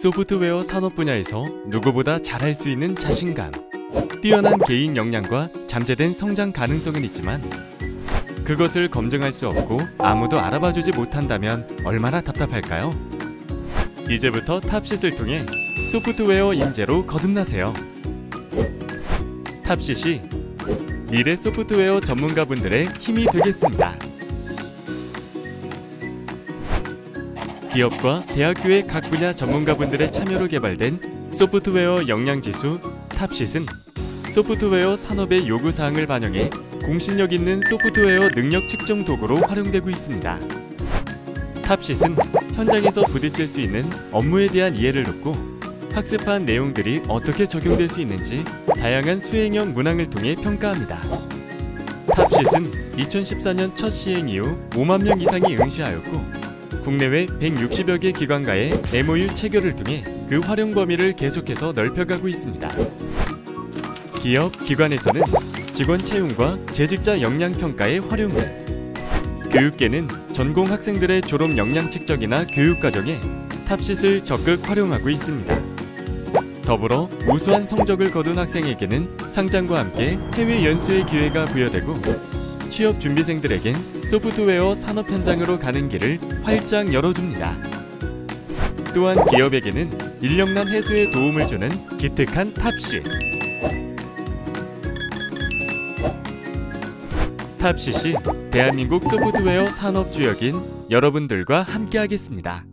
소프트웨어 산업 분야에서 누구보다 잘할 수 있는 자신감, 뛰어난 개인 역량과 잠재된 성장 가능성은 있지만 그것을 검증할 수 없고 아무도 알아봐 주지 못한다면 얼마나 답답할까요? 이제부터 탑싯을 통해 소프트웨어 인재로 거듭나세요. 탑싯이 미래 소프트웨어 전문가분들의 힘이 되겠습니다. 기업과 대학교의 각 분야 전문가분들의 참여로 개발된 소프트웨어 역량지수 탑싯은 소프트웨어 산업의 요구 사항을 반영해 공신력 있는 소프트웨어 능력 측정 도구로 활용되고 있습니다. 탑싯은 현장에서 부딪힐 수 있는 업무에 대한 이해를 돕고 학습한 내용들이 어떻게 적용될 수 있는지 다양한 수행형 문항을 통해 평가합니다. 탑싯은 2014년 첫 시행 이후 5만 명 이상이 응시하였고 국내외 160여 개 기관과의 MOU 체결을 통해 그 활용 범위를 계속해서 넓혀가고 있습니다. 기업, 기관에서는 직원 채용과 재직자 역량 평가에 활용을 교육계는 전공 학생들의 졸업 역량 측정이나 교육 과정에 탑싯을 적극 활용하고 있습니다. 더불어 우수한 성적을 거둔 학생에게는 상장과 함께 해외 연수의 기회가 부여되고 취업 준비생들에겐 소프트웨어 산업 현장으로 가는 길을 활짝 열어줍니다. 또한 기업에게는 인력난 해소에 도움을 주는 기특한 탑시. 탑시시 대한민국 소프트웨어 산업 주역인 여러분들과 함께하겠습니다.